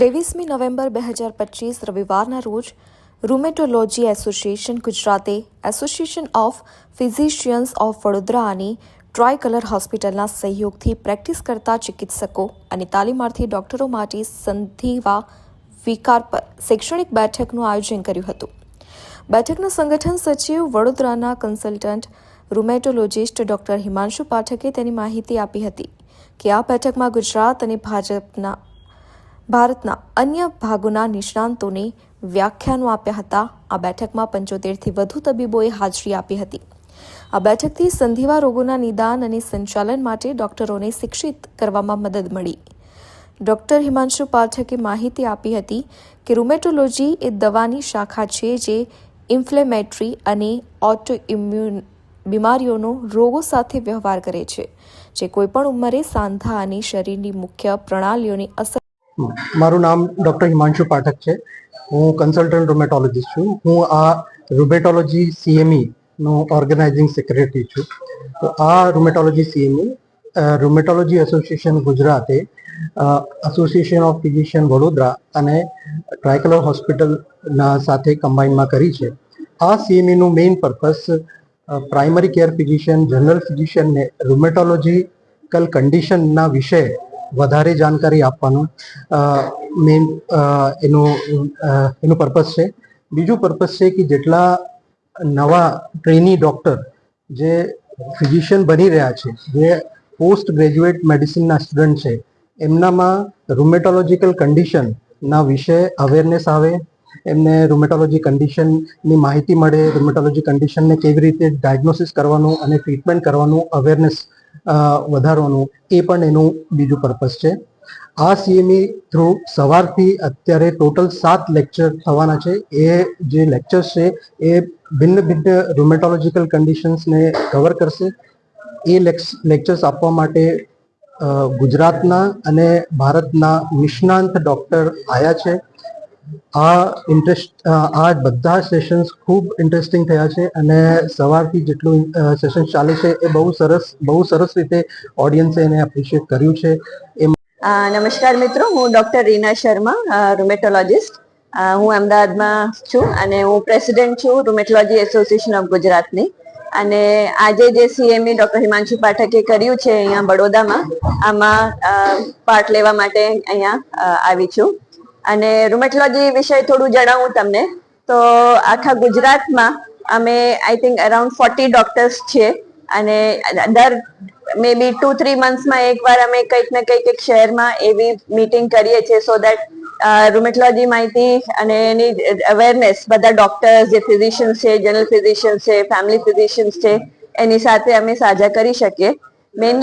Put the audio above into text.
ત્રેવીસમી November બે હજાર પચીસ રવિવારના રોજ રૂમેટોલોજી એસોસિએશન ગુજરાતે association of physicians of Vadodara અને ટ્રાયકલર હોસ્પિટલના સહયોગથી પ્રેક્ટિસ કરતા ચિકિત્સકો અને તાલીમાર્થી ડોક્ટરો માટે સંધિવા વિકાર પર શૈક્ષણિક બેઠકનું આયોજન કર્યું હતું. બેઠકના સંગઠન સચિવ વડોદરાના કન્સલ્ટન્ટ રૂમેટોલોજિસ્ટ ડોક્ટર હિમાંશુ પાઠકે તેની માહિતી આપી હતી કે આ બેઠકમાં ગુજરાત અને ભાજપના ભારતના અન્ય ભાગોના નિષ્ણાંતોને વ્યાખ્યાનો આપ્યા હતા. આ બેઠકમાં પંચોતેરથી વધુ તબીબોએ હાજરી આપી હતી. આ બેઠકથી સંધિવા રોગોના નિદાન અને સંચાલન માટે ડોક્ટરોને શિક્ષિત કરવામાં મદદ મળી. ડોક્ટર હિમાંશુ પાઠકે માહિતી આપી હતી કે રૂમેટોલોજી એ દવાની શાખા છે જે ઇન્ફ્લેમેટરી અને ઓટો ઇમ્યુન બીમારીઓનો રોગો સાથે વ્યવહાર કરે છે. જે કોઈપણ ઉંમરે સાંધા અને શરીરની મુખ્ય પ્રણાલીઓની અસર મારું નામ ડૉક્ટર હિમાંશુ પાઠક છે. હું કન્સલ્ટન્ટ રોમેટોલોજીસ્ટ છું. હું આ રૂમેટોલોજી સીએમઈ નો ઓર્ગેનાઇઝિંગ સેક્રેટરી છું. તો આ રૂમેટોલોજી સીએમઈ રૂમેટોલોજી એસોસિએશન ગુજરાતે એસોસિએશન ઓફ ફિઝિશિયન વડોદરા અને ટ્રાયકલર હોસ્પિટલના સાથે કમ્બાઇનમાં કરી છે. આ સીએમઈનું main purpose primary care physician general ફિઝિશિયનને રૂમેટોલોજીકલ કન્ડિશનના વિશે વધારે જાણકારી આપવાનું મેઇન એનું એનું પર્પસ છે. બીજું પર્પસ છે કે જેટલા નવા ટ્રેની ડૉક્ટર જે ફિઝિશિયન બની રહ્યા છે, જે પોસ્ટ ગ્રેજ્યુએટ મેડિસિનના સ્ટુડન્ટ છે, એમનામાં રૂમેટોલોજીકલ કન્ડિશનના વિશે અવેરનેસ આવે, એમને રૂમેટોલોજી કન્ડિશનની માહિતી મળે રૂમેટોલોજી કન્ડિશનને કેવી રીતે ડાયગ્નોસિસ કરવાનું અને ટ્રીટમેન્ટ કરવાનું અવેરનેસ વધારવાનું, એ પણ એનું બીજું પર્પસ છે. આ સીએમઈ થ્રુ સવારથી અત્યારે ટોટલ સાત લેક્ચર થવાના છે. એ જે લેક્ચર્સ છે, એ ભિન્ન ભિન્ન રૂમેટોલોજીકલ કન્ડિશન્સને કવર કરશે. એ લેક્ચર્સ આપવા માટે ગુજરાતના અને ભારતના નિષ્ણાંત ડૉક્ટર આવ્યા છે. આ ઇન્ટરેસ્ટ આ બધા સેશન્સ ખૂબ ઇન્ટરેસ્ટિંગ થયા છે અને સવારથી જેટલું સેશન ચાલે છે એ બહુ સરસ બહુ સરસ રીતે ઓડિયન્સે એને એપ્રિશિએટ કર્યું છે. એ નમસ્કાર મિત્રો, હું ડોક્ટર રીના શર્મા રૂમેટોલોજિસ્ટ હું અમદાવાદમાં છું અને હું પ્રેસિડેન્ટ છું રૂમેટોલોજી એસોસિએશન ઓફ ગુજરાતની. અને આજે જે સીએમઈ ડોક્ટર હિમાંશુ પાઠકે કર્યું છે અહીંયા બડોદામાં, આમાં પાર્ટ લેવા માટે અહીંયા આવી છું. અને રૂમેટોલોજી વિશે થોડું જણાવું તમને. તો આખા ગુજરાતમાં અમે I think around forty doctors છીએ. અને દર મે બી ટુ થ્રી મંથ્સમાં એકવાર અમે કંઈક ને કંઈક એક શહેરમાં એવી મીટિંગ કરીએ છીએ સો દેટ રૂમેટોલોજી માહિતી અને એની અવેરનેસ બધા ડોક્ટર્સ જે ફિઝિશિયન્સ છે જનરલ ફિઝિશિયન્સ છે ફેમિલી ફિઝિશિયન્સ છે, એની સાથે અમે સાજા કરી શકીએ. મેઇન